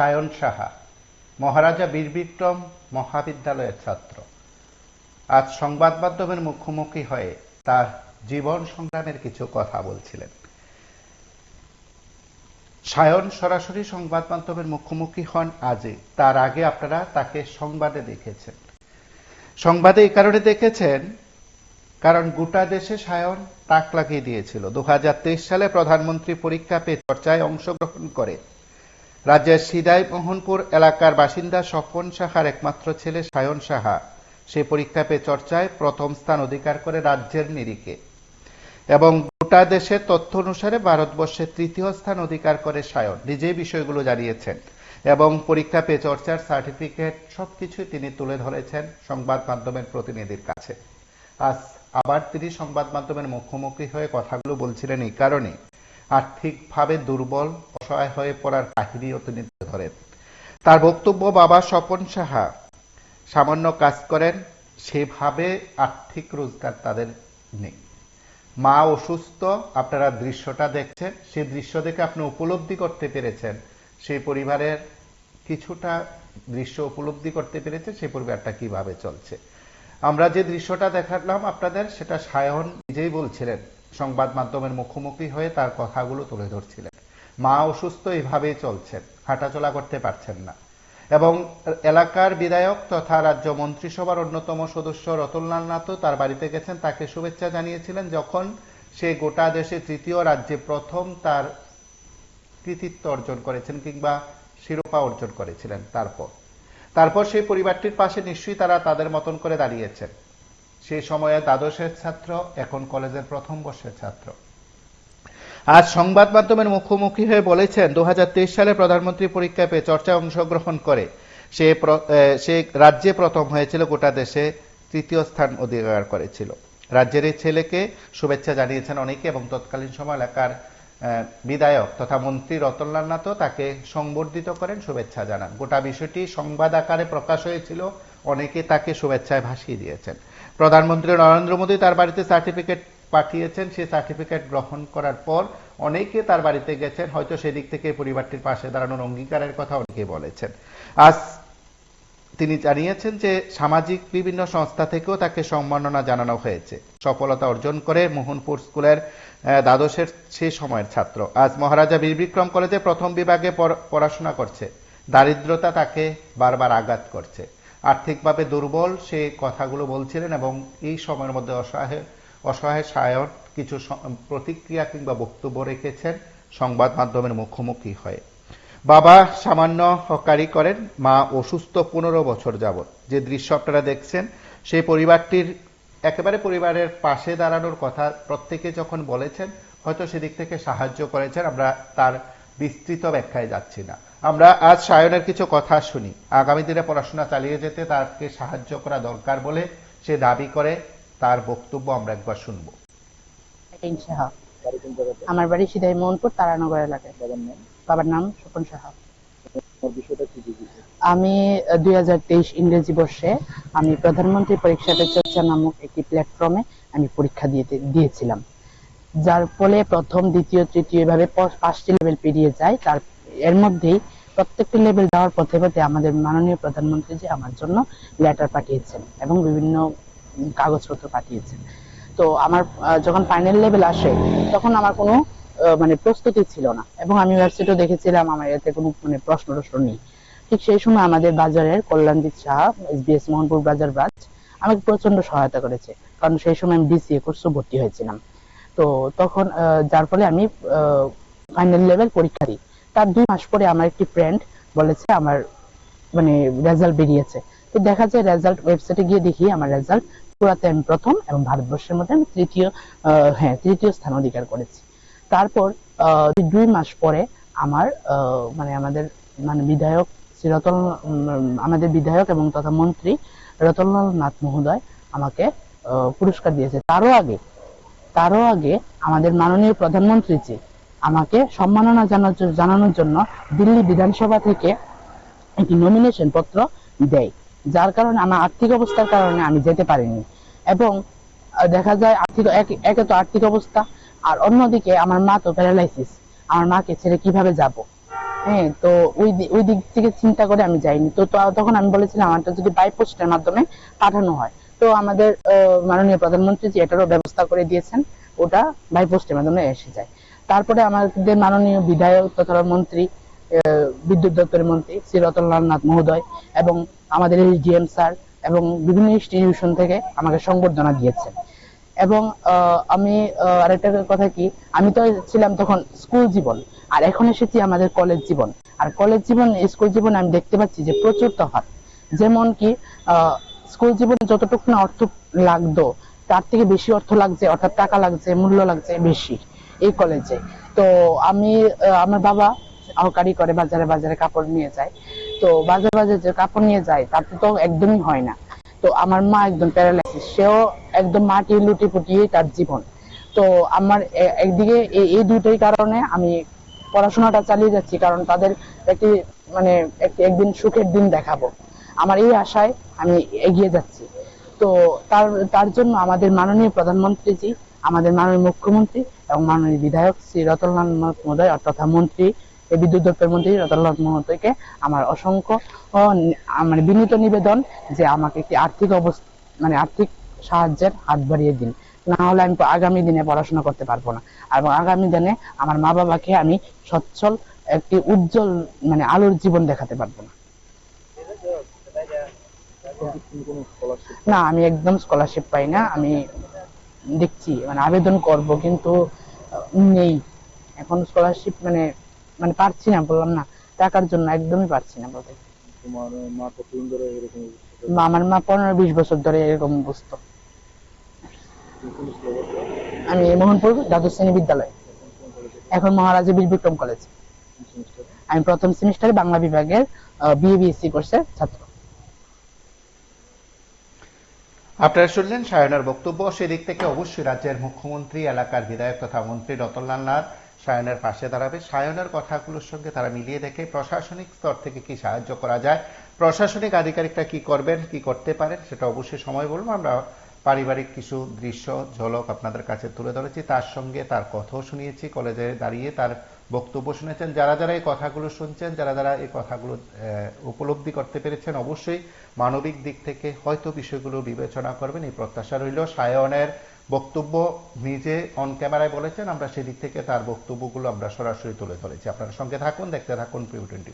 সায়ন সাহা মহারাজা বীর বিক্রম মহাবিদ্যালয়ের ছাত্র। আজ সংবাদ মাধ্যমের মুখোমুখি হয়ে তার জীবন সংগ্রামের কিছু কথা বলছিলেন। সায়ন সরাসরি সংবাদ মাধ্যমের মুখোমুখি হন আজই। তার আগে আপনারা তাকে সংবাদে দেখেছেন। সংবাদে এই কারণে দেখেছেন, কারণ গোটা দেশে সায়ন তাক লাগিয়ে দিয়েছিল। দু হাজার তেইশ সালে প্রধানমন্ত্রী পরীক্ষা পে চর্চায় অংশগ্রহণ করে। রাজ্যের সিদাই মোহনপুর এলাকার বাসিন্দা স্বপন সাহার একমাত্র ছেলে সায়ন সাহা। সেই পরীক্ষা পে চর্চায় প্রথম স্থান অধিকার করে রাজ্যের নিরিখে। এবং গোটা দেশের তথ্য অনুসারে ভারতবর্ষে তৃতীয় স্থান অধিকার করে সায়ন। নিজেই বিষয়গুলো জানিয়েছেন। এবং পরীক্ষা পে চর্চার সার্টিফিকেট সবকিছুই তিনি তুলে ধরেছেন সংবাদ মাধ্যমের প্রতিনিধির কাছে। আজ আবার তিনি সংবাদ মাধ্যমের মুখোমুখি হয়ে কথাগুলো বলছিলেন এই কারণে আর্থিকভাবে দুর্বল, অসহায় হয়ে পড়ার কাহিনীও তিনি ধরেন। তার বক্তব্য বাবা স্বপন সাহা সামান্য কাজ করেন, সেভাবে আর্থিক রোজগার তাদের নেই। মা অসুস্থ, আপনারা দৃশ্যটা দেখছেন সেই দৃশ্য দেখে আপনি উপলব্ধি করতে পেরেছেন। সেই পরিবারের কিছুটা দৃশ্য উপলব্ধি করতে পেরেছে সেই পরিবারটা কীভাবে চলছে। আমরা যে দৃশ্যটা দেখালাম আপনাদের, সেটা সায়ন নিজেই বলছিলেন সংবাদ মাধ্যমের মুখোমুখি হয়ে তার কথাগুলো তুলে ধরছিলেন। মা অসুস্থ এভাবেই চলছেন, হাঁটাচলা করতে পারছেন না। এবং এলাকার বিধায়ক তথা রাজ্য মন্ত্রিসভার অন্যতম সদস্য রতনলাল নাথও তার বাড়িতে গেছেন, তাকে শুভেচ্ছা জানিয়েছিলেন যখন সে গোটা দেশে তৃতীয় রাজ্যে প্রথম তার কৃতিত্ব অর্জন করেছেন কিংবা শিরোপা অর্জন করেছিলেন তারপর। তারপর সেই পরিবারটির পাশে নিশ্চয়ই তারা তাদের মতন করে দাঁড়িয়েছেন। সেই সময়ে দ্বাদশের ছাত্র, এখন কলেজের প্রথম বর্ষের ছাত্র। আজ সংবাদ মাধ্যমের মুখোমুখি হয়ে বলেছেন দু হাজার তেইশ সালে প্রধানমন্ত্রী পরীক্ষা পেয়ে চর্চায় অংশগ্রহণ করে। সে সে রাজ্যে প্রথম হয়েছিল, গোটা দেশে তৃতীয় স্থান অধিকার করেছিল। রাজ্যের এই ছেলেকে শুভেচ্ছা জানিয়েছেন অনেকে এবং তৎকালীন সময় এলাকার বিধায়ক তথা মন্ত্রী রতনলাল নাথও তাকে সংবর্ধিত করেন, শুভেচ্ছা জানান। গোটা বিষয়টি সংবাদ আকারে প্রকাশ হয়েছিল, অনেকে তাকে শুভেচ্ছায় ভাসিয়ে দিয়েছেন। প্রধানমন্ত্রী নরেন্দ্র মোদী তার বাড়িতে সার্টিফিকেট পাঠিয়েছেন। সেই সার্টিফিকেট গ্রহণ করার পর অনেকে তার বাড়িতে গেছেন। হয়তো সেদিক থেকে পরিবারটির পাশে দাঁড়ানোর অঙ্গীকারের কথা অনেকে বলেছেন। আজ তিনি জানিয়েছেন যে সামাজিক বিভিন্ন সংস্থা থেকেও তাকে সম্মাননা জানানো হয়েছে। সফলতা অর্জন করে মোহনপুর স্কুলের দ্বাদশের সে সময়ের ছাত্র। আজ মহারাজা বীর বিক্রম কলেজে প্রথম বিভাগে পড়াশোনা করছে। দারিদ্রতা তাকে বারবার আঘাত করছে। আর্থিকভাবে দুর্বল, সে কথাগুলো বলছিলেন এবং এই সময়ের মধ্যে অসহায় অসহায় সায়ন কিছু প্রতিক্রিয়া কিংবা বক্তব্য রেখেছেন সংবাদ মাধ্যমের মুখোমুখি হয়ে। বাবা সামান্য হকারি করেন, মা অসুস্থ পনেরো বছর যাবত যে দৃশ্য আপনারা দেখছেন, সেই পরিবারটির একেবারে পরিবারের পাশে দাঁড়ানোর কথা প্রত্যেকে যখন বলেছেন, হয়তো সেদিক থেকে সাহায্য করেছেন। আমরা তার বিস্তৃত ব্যাখ্যায় যাচ্ছি না। আমরা আজ সায়নের কিছু কথা শুনি। আগামী দিনে পড়াশোনা চালিয়ে যেতে তাকে সাহায্য করা দরকার বলে সে দাবি করে তার বক্তব্য আমরা একবার শুনব। আমার বাড়ি সিধাই মোহনপুর তারানগর এলাকায় বাবার নাম? স্বপন সাহা। আমি দুই হাজার তেইশ ইংরেজি বর্ষে আমি প্রধানমন্ত্রী পরীক্ষা পে চর্চা নামক একটি প্ল্যাটফর্মে আমি পরীক্ষা দিয়েছিলাম। যার ফলে প্রথম, দ্বিতীয়, তৃতীয় এভাবে পাঁচটি লেভেল পেরিয়ে যায়। তার এর মধ্যেই প্রত্যেকটি লেভেল যাওয়ার পথে পথে আমাদের মাননীয় প্রধানমন্ত্রী যে আমার জন্য লেটার পাঠিয়েছেন এবং বিভিন্ন কাগজপত্র পাঠিয়েছেন। তো আমার যখন ফাইনাল লেভেল আসে, তখন আমার কোনো মানে প্রস্তুতি ছিল না এবং আমি ওয়েবসাইটও দেখেছিলাম, আমার এতে কোনো মানে প্রশ্ন টশ্ন নেই। ঠিক সেই সময় আমাদের বাজারের কল্যাণজিৎ সাহা এসবিএস মোহনপুর বাজার ব্রাঞ্চ আমাকে প্রচণ্ড সহায়তা করেছে। কারণ সেই সময় আমি বিসিএ কোর্সে ভর্তি হয়েছিলাম। তো তখন যার ফলে আমি ফাইনাল লেভেল পরীক্ষা দিই। তার দুই মাস পরে আমার একটি ফ্রেন্ড বলেছে আমার মানে রেজাল্ট বেরিয়েছে। তো দেখা যায় রেজাল্ট ওয়েবসাইটে গিয়ে দেখি আমার রেজাল্ট পুরাতে আমি প্রথম এবং ভারতবর্ষের মধ্যে আমি তৃতীয় হ্যাঁ তৃতীয় স্থান অধিকার করেছি। তারপর দুই মাস পরে আমার মানে আমাদের মানে বিধায়ক শ্রী রতন আমাদের বিধায়ক এবং তথা মন্ত্রী রতনলাল নাথ মহোদয় আমাকে পুরস্কার দিয়েছে। তারও আগে তারও আগে আমাদের মাননীয় প্রধানমন্ত্রী জি আমাকে সম্মাননা জানানোর জন্য দিল্লি বিধানসভা থেকে একটি নমিনেশন পত্র দেয়, যার কারণে আমার আর্থিক অবস্থার কারণে আমি যেতে পারিনি। এবং দেখা যায় আর্থিক এক- তো আর্থিক অবস্থা, আর অন্যদিকে আমার মা তো প্যারালাইসিস আমার মাকে ছেড়ে কীভাবে যাব? হ্যাঁ তো ওই ওই দিক থেকে চিন্তা করে আমি যাইনি। তো তখন আমি বলেছিলাম আমারটা যদি বাই পোস্টের মাধ্যমে পাঠানো হয়। তো আমাদের মাননীয় প্রধানমন্ত্রী এটারও ব্যবস্থা করে দিয়েছেন, ওটা বাই পোস্টের মাধ্যমে এসে যায়। তারপরে আমাদের মাননীয় বিধায়ক তথা মন্ত্রী বিদ্যুৎ দপ্তরের মন্ত্রী শ্রী রতনলাল নাথ মহোদয় এবং আমাদের ডিএম স্যার এবং বিভিন্ন ইনস্টিটিউশন থেকে আমাকে সংবর্ধনা দিয়েছেন। এবং আমি আরেকটা কথা কি, আমি তো ছিলাম তখন স্কুল জীবন, আর এখন এসেছি আমাদের কলেজ জীবন। আর কলেজ জীবন, স্কুল জীবন আমি দেখতে পাচ্ছি যে প্রচুর তফাৎ। যেমন কি স্কুল জীবনে যতটুকু না অর্থ লাগতো, তার থেকে বেশি অর্থ লাগছে, অর্থাৎ টাকা লাগছে, মূল্য লাগছে বেশি এই কলেজে তো আমি আমার বাবা সহকারী করে, বাজারে বাজারে কাপড় নিয়ে যায়। তো বাজারে বাজারে যে কাপড় নিয়ে যায়, তাতে তো একদমই হয় না। তো আমার মা একদম প্যারালাইসিস সেও একদম মাটি লুটি পুটিয়ে তার জীবন। তো আমার একদিকে এই এই দুটোই কারণে আমি পড়াশোনাটা চালিয়ে যাচ্ছি, কারণ তাদের একটি মানে একদিন সুখের দিন দেখাবো। আমার এই আশায় আমি এগিয়ে যাচ্ছি। তো তার তার জন্য আমাদের মাননীয় প্রধানমন্ত্রীজি, আমাদের মাননীয় মুখ্যমন্ত্রী এবং মাননীয় বিধায়ক শ্রী রতনলাল মহোদয় তথা মন্ত্রী বিদ্যুৎ দপ্তর মন্ত্রী রতনলাল মহোদয়কে আমার অসংখ্য মানে বিনীত নিবেদন যে আমাকে একটি আর্থিক অবস্থা মানে আর্থিক সাহায্যের হাত বাড়িয়ে দিন। না হলে আমি আগামী দিনে পড়াশোনা করতে পারব না। এবং আগামী দিনে আমার মা বাবাকে আমি সচ্ছল, একটি উজ্জ্বল মানে আলোর জীবন দেখাতে পারব না। না আমি একদম স্কলারশিপ পাই না আমি দেখছি মানে আবেদন করব কিন্তু নেই। এখন স্কলারশিপ মানে মানে পারছি না বললাম না টাকার জন্য একদমই পারছি না বলতে। তোমার মা কতদিন ধরে এরকম মা- আমার মা পনেরো বিশ বছর ধরে এরকম বুঝতো আমি মোহনপুর দ্বাদশ শ্রেণি বিদ্যালয় এখন মহারাজা বীর বিক্রম কলেজ আমি প্রথম সেমিস্টারে বাংলা বিভাগের বিএ বিএসসি কোর্সের ছাত্র। আপনারা শুনলেন সায়নের বক্তব্য। সেদিক থেকে অবশ্যই রাজ্যের মুখ্যমন্ত্রী, এলাকার বিধায়ক তথা মন্ত্রী রতনলাল নাথ সায়নের পাশে দাঁড়াবে। সায়নের কথাগুলোর সঙ্গে তারা মিলিয়ে দেখে প্রশাসনিক স্তর থেকে কি সাহায্য করা যায়, প্রশাসনিক আধিকারিকরা কি করবেন, কি করতে পারেন, সেটা অবশ্যই সময় বলব। আমরা পারিবারিক কিছু দৃশ্য, ঝলক আপনাদের কাছে তুলে ধরেছি। তার সঙ্গে তার কথাও শুনিয়েছি, কলেজে দাঁড়িয়ে তার বক্তব্য শুনেছেন, যারা যারা এই কথাগুলো শুনছেন, যারা যারা এই কথাগুলো উপলব্ধি করতে পেরেছেন, অবশ্যই মানবিক দিক থেকে হয়তো বিষয়গুলো বিবেচনা করবেন। এই প্রত্যাশা রইল। সায়নের বক্তব্য নিজে অন ক্যামেরায় বলেছেন, আমরা সেদিক থেকে তার বক্তব্যগুলো আমরা সরাসরি তুলে ধরেছি। আপনার সঙ্গে থাকুন, দেখতে থাকুন পিউ টোয়েন্টি